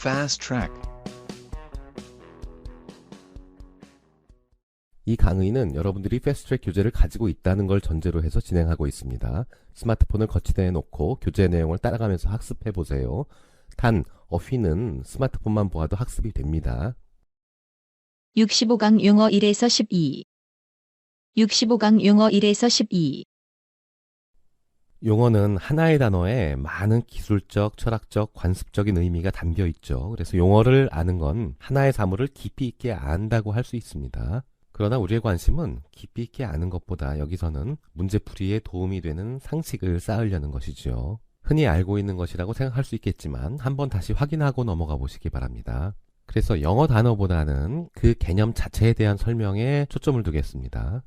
Fast Track 이 강의는 여러분들이 패스트트랙 교재를 가지고 있다는 걸 전제로 해서 진행하고 있습니다. 스마트폰을 거치대에 놓고 교재 내용을 따라가면서 학습해 보세요. 단, 어휘는 스마트폰만 보아도 학습이 됩니다. 65강 용어 1에서 12 65강 용어 1에서 12 용어는 하나의 단어에 많은 기술적, 철학적, 관습적인 의미가 담겨 있죠. 그래서 용어를 아는 건 하나의 사물을 깊이 있게 안다고 할 수 있습니다. 그러나 우리의 관심은 깊이 있게 아는 것보다 여기서는 문제풀이에 도움이 되는 상식을 쌓으려는 것이죠. 흔히 알고 있는 것이라고 생각할 수 있겠지만 한번 다시 확인하고 넘어가 보시기 바랍니다. 그래서 영어 단어보다는 그 개념 자체에 대한 설명에 초점을 두겠습니다.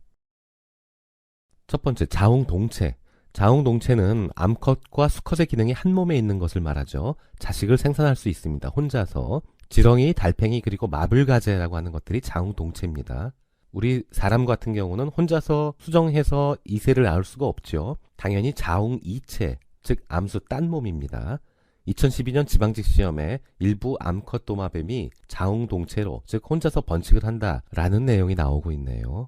첫 번째, 자웅 동체. 자웅동체는 암컷과 수컷의 기능이 한 몸에 있는 것을 말하죠. 자식을 생산할 수 있습니다. 혼자서. 지렁이, 달팽이, 그리고 마블가재라고 하는 것들이 자웅동체입니다. 우리 사람 같은 경우는 혼자서 수정해서 이세를 낳을 수가 없죠. 당연히 자웅이체, 즉 암수 딴 몸입니다. 2012년 지방직 시험에 일부 암컷 도마뱀이 자웅동체로, 즉 혼자서 번식을 한다라는 내용이 나오고 있네요.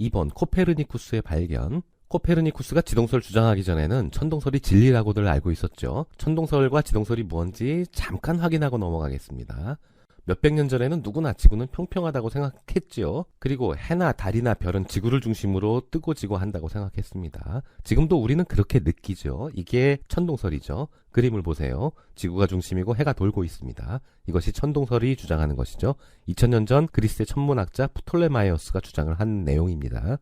2번 코페르니쿠스의 발견. 코페르니쿠스가 지동설 주장하기 전에는 천동설이 진리라고들 알고 있었죠. 천동설과 지동설이 뭔지 잠깐 확인하고 넘어가겠습니다. 몇백 년 전에는 누구나 지구는 평평하다고 생각했지요. 그리고 해나 달이나 별은 지구를 중심으로 뜨고 지고 한다고 생각했습니다. 지금도 우리는 그렇게 느끼죠. 이게 천동설이죠. 그림을 보세요. 지구가 중심이고 해가 돌고 있습니다. 이것이 천동설이 주장하는 것이죠. 2000년 전 그리스의 천문학자 프톨레마이어스가 주장을 한 내용입니다.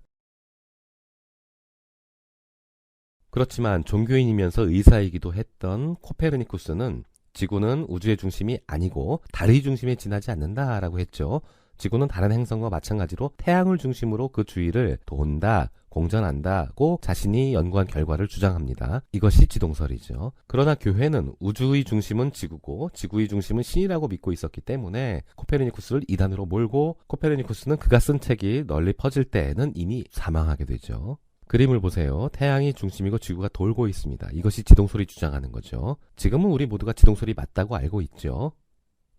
그렇지만 종교인이면서 의사이기도 했던 코페르니쿠스는 지구는 우주의 중심이 아니고 달의 중심에 지나지 않는다라고 했죠. 지구는 다른 행성과 마찬가지로 태양을 중심으로 그 주위를 돈다, 공전한다고 자신이 연구한 결과를 주장합니다. 이것이 지동설이죠. 그러나 교회는 우주의 중심은 지구고 지구의 중심은 신이라고 믿고 있었기 때문에 코페르니쿠스를 이단으로 몰고 코페르니쿠스는 그가 쓴 책이 널리 퍼질 때에는 이미 사망하게 되죠. 그림을 보세요. 태양이 중심이고 지구가 돌고 있습니다. 이것이 지동설이 주장하는 거죠. 지금은 우리 모두가 지동설이 맞다고 알고 있죠.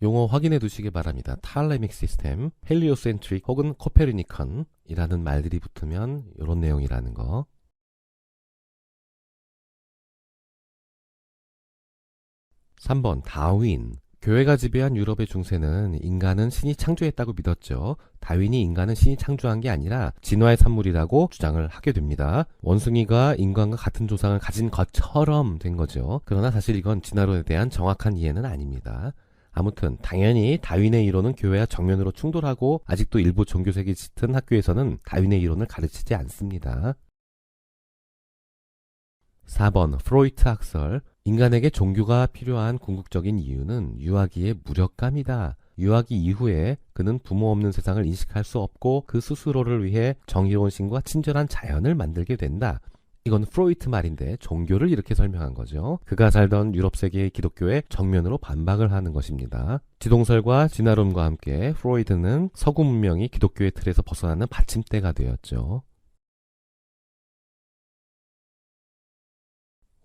용어 확인해 두시기 바랍니다. 탈레믹 시스템, 헬리오센트릭 혹은 코페르니컨이라는 말들이 붙으면 이런 내용이라는 거. 3번 다윈. 교회가 지배한 유럽의 중세는 인간은 신이 창조했다고 믿었죠. 다윈이 인간은 신이 창조한 게 아니라 진화의 산물이라고 주장을 하게 됩니다. 원숭이가 인간과 같은 조상을 가진 것처럼 된 거죠. 그러나 사실 이건 진화론에 대한 정확한 이해는 아닙니다. 아무튼 당연히 다윈의 이론은 교회와 정면으로 충돌하고 아직도 일부 종교색이 짙은 학교에서는 다윈의 이론을 가르치지 않습니다. 4번 프로이트 학설 인간에게 종교가 필요한 궁극적인 이유는 유아기의 무력감이다. 유아기 이후에 그는 부모 없는 세상을 인식할 수 없고 그 스스로를 위해 정의로운 신과 친절한 자연을 만들게 된다. 이건 프로이트 말인데 종교를 이렇게 설명한 거죠. 그가 살던 유럽 세계의 기독교에 정면으로 반박을 하는 것입니다. 지동설과 진화론과 함께 프로이트는 서구 문명이 기독교의 틀에서 벗어나는 받침대가 되었죠.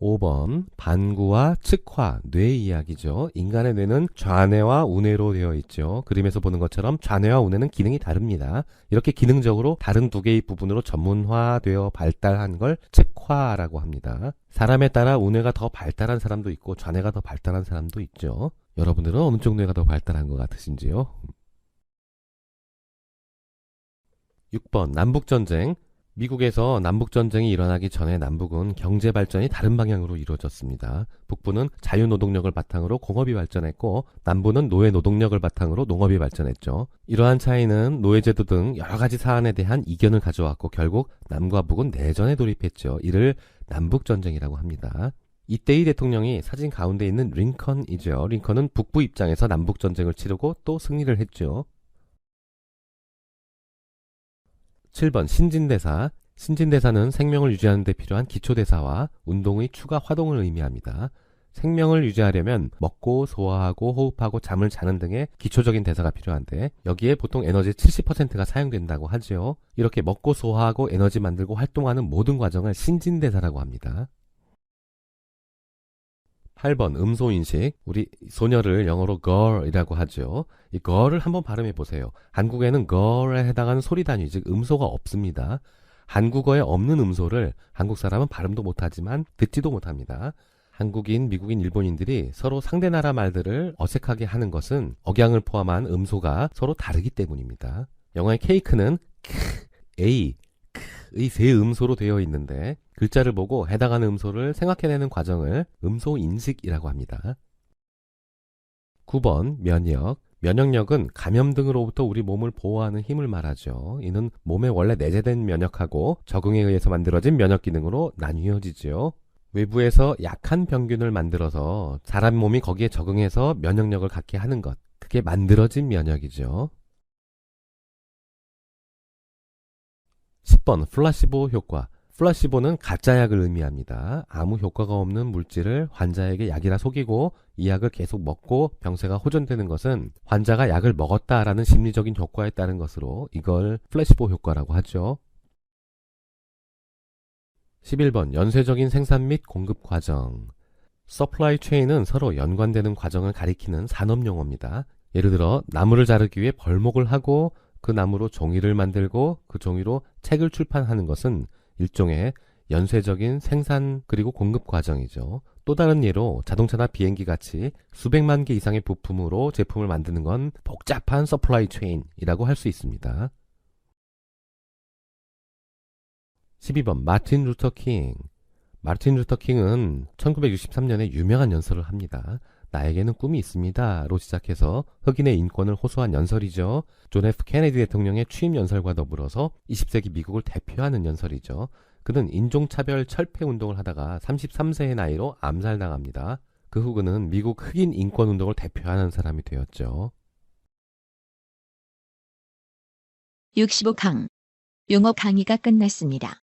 5번 반구와 측화, 뇌 이야기죠. 인간의 뇌는 좌뇌와 우뇌로 되어 있죠. 그림에서 보는 것처럼 좌뇌와 우뇌는 기능이 다릅니다. 이렇게 기능적으로 다른 두 개의 부분으로 전문화되어 발달한 걸 측화라고 합니다. 사람에 따라 우뇌가 더 발달한 사람도 있고 좌뇌가 더 발달한 사람도 있죠. 여러분들은 어느 쪽 뇌가 더 발달한 것 같으신지요? 6번 남북전쟁 미국에서 남북전쟁이 일어나기 전에 남북은 경제 발전이 다른 방향으로 이루어졌습니다. 북부는 자유노동력을 바탕으로 공업이 발전했고 남부는 노예 노동력을 바탕으로 농업이 발전했죠. 이러한 차이는 노예제도 등 여러 가지 사안에 대한 이견을 가져왔고 결국 남과 북은 내전에 돌입했죠. 이를 남북전쟁이라고 합니다. 이때의 대통령이 사진 가운데 있는 링컨이죠. 링컨은 북부 입장에서 남북전쟁을 치르고 또 승리를 했죠. 7번 신진대사. 신진대사는 생명을 유지하는 데 필요한 기초대사와 운동의 추가 화동을 의미합니다. 생명을 유지하려면 먹고 소화하고 호흡하고 잠을 자는 등의 기초적인 대사가 필요한데 여기에 보통 에너지의 70%가 사용된다고 하지요. 이렇게 먹고 소화하고 에너지 만들고 활동하는 모든 과정을 신진대사라고 합니다. 8번 음소 인식. 우리 소녀를 영어로 girl이라고 하죠. 이 girl을 한번 발음해 보세요. 한국에는 girl에 해당하는 소리 단위 즉 음소가 없습니다. 한국어에 없는 음소를 한국 사람은 발음도 못하지만 듣지도 못합니다. 한국인, 미국인, 일본인들이 서로 상대 나라 말들을 어색하게 하는 것은 억양을 포함한 음소가 서로 다르기 때문입니다. 영어의 케이크는 크, A, 크 의 세 음소로 되어 있는데 글자를 보고 해당하는 음소를 생각해내는 과정을 음소 인식이라고 합니다. 9번 면역. 면역력은 감염 등으로부터 우리 몸을 보호하는 힘을 말하죠. 이는 몸에 원래 내재된 면역하고 적응에 의해서 만들어진 면역 기능으로 나뉘어지죠. 외부에서 약한 병균을 만들어서 사람 몸이 거기에 적응해서 면역력을 갖게 하는 것. 그게 만들어진 면역이죠. 10번 플라시보 효과. 플라시보는 가짜 약을 의미합니다. 아무 효과가 없는 물질을 환자에게 약이라 속이고 이 약을 계속 먹고 병세가 호전되는 것은 환자가 약을 먹었다라는 심리적인 효과에 따른 것으로 이걸 플래시보 효과라고 하죠. 11번 연쇄적인 생산 및 공급 과정. 서플라이 체인은 서로 연관되는 과정을 가리키는 산업 용어입니다. 예를 들어 나무를 자르기 위해 벌목을 하고 그 나무로 종이를 만들고 그 종이로 책을 출판하는 것은 일종의 연쇄적인 생산 그리고 공급 과정이죠. 또 다른 예로 자동차나 비행기 같이 수백만 개 이상의 부품으로 제품을 만드는 건 복잡한 서플라이 체인이라고 할 수 있습니다. 12번 마틴 루터 킹. 마틴 루터 킹은 1963년에 유명한 연설을 합니다. 나에게는 꿈이 있습니다로 시작해서 흑인의 인권을 호소한 연설이죠. 존 F 케네디 대통령의 취임 연설과 더불어서 20세기 미국을 대표하는 연설이죠. 그는 인종차별 철폐 운동을 하다가 33세의 나이로 암살당합니다. 그 후 그는 미국 흑인 인권 운동을 대표하는 사람이 되었죠. 65강. 용어 강의가 끝났습니다.